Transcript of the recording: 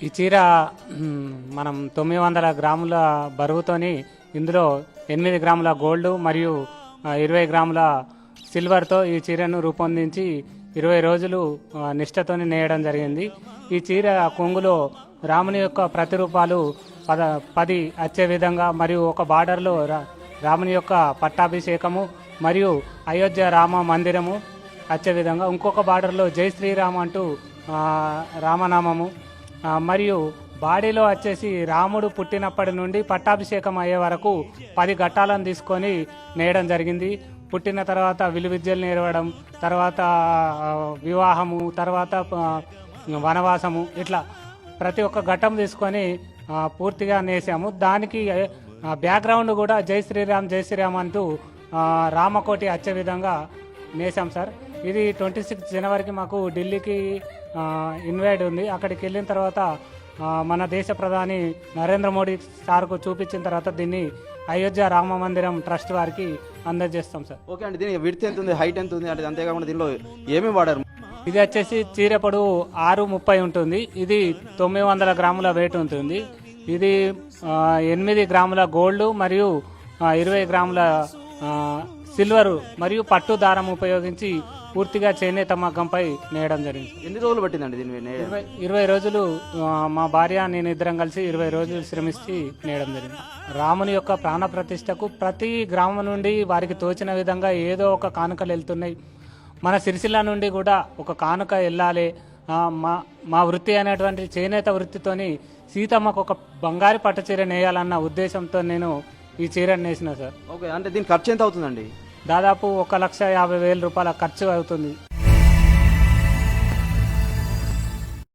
ఈ చీర మనం తొమ్మిది వందల గ్రాముల బరువుతోని ఇందులో ఎనిమిది గ్రాముల గోల్డ్ మరియు ఇరవై గ్రాముల సిల్వర్తో ఈ చీరను రూపొందించి ఇరవై రోజులు ఆ, నిష్ఠతోని నేయడం జరిగింది. ఈ చీర కొంగులో రాముని యొక్క ప్రతిరూపాలు పద పది వచ్చే విధంగా మరియు ఒక బార్డర్లో రా రాముని యొక్క పట్టాభిషేకము మరియు అయోధ్య రామ మందిరము వచ్చే విధంగా. ఇంకొక బార్డర్లో జై శ్రీరామ్ అంటూ రామనామము. మరియు బాడీలో వచ్చేసి రాముడు పుట్టినప్పటి నుండి పట్టాభిషేకం అయ్యే వరకు పది ఘట్టాలను తీసుకొని నేయడం జరిగింది. పుట్టిన తర్వాత విలువిద్యలు నేర్వడం తర్వాత వివాహము తర్వాత వనవాసము ఇట్లా ప్రతి ఒక్క ఘట్టం తీసుకొని పూర్తిగా నేసాము. దానికి బ్యాక్గ్రౌండ్ కూడా జై శ్రీరామ్ జై శ్రీరామ్ అంటూ రామకోటి వచ్చే విధంగా నేసాం సార్. ఇది ట్వంటీ సిక్స్ జనవరికి మాకు ఢిల్లీకి ఇన్వైట్ ఉంది. అక్కడికి వెళ్ళిన తర్వాత మన దేశ ప్రధాని నరేంద్ర మోడీ సార్కు చూపించిన తర్వాత దీన్ని అయోధ్య రామ మందిరం ట్రస్ట్ వారికి అందజేస్తాం సార్. ఓకే అండి దీని విడ్త్ ఎంత ఉంది హైట్ ఎంత ఉంది అంటే అంతేకాకుండా దీనిలో ఏమేమి వాడారు? ఇది వచ్చేసి చీర పొడవు ఆరు ముప్పై ఉంటుంది. ఇది తొమ్మిది వందల గ్రాముల వెయిట్ ఉంటుంది. ఇది ఎనిమిది గ్రాముల గోల్డ్ మరియు ఇరవై గ్రాముల సిల్వర్ మరియు పట్టు దారం ఉపయోగించి పూర్తిగా చేనేత మగ్గంపై నేయడం జరిగింది. ఎన్ని రోజులు పట్టిందండి దీని ఇరవై ఇరవై రోజులు ఆ, మా భార్య నేను ఇద్దరం కలిసి ఇరవై రోజులు శ్రమించి నేయడం జరిగింది. రాముని యొక్క ప్రాణ ప్రతిష్టకు ప్రతి గ్రామం నుండి వారికి తోచిన విధంగా ఏదో ఒక కానుకలు వెళ్తున్నాయి. మన సిరిసిల్ల నుండి కూడా ఒక కానుక వెళ్ళాలి. ఆ, మా మా వృత్తి అనేటువంటి చేనేత వృత్తితోని సీతమ్మకు ఒక బంగారు పట్టు చీర నేయాలన్న ఉద్దేశంతో నేను ఈ చీరను నేసిన సార్. ఓకే అంటే దీని ఖర్చు ఎంత అవుతుందండి? దాదాపు ఒక లక్ష యాభై వేల రూపాయల ఖర్చు అవుతుంది.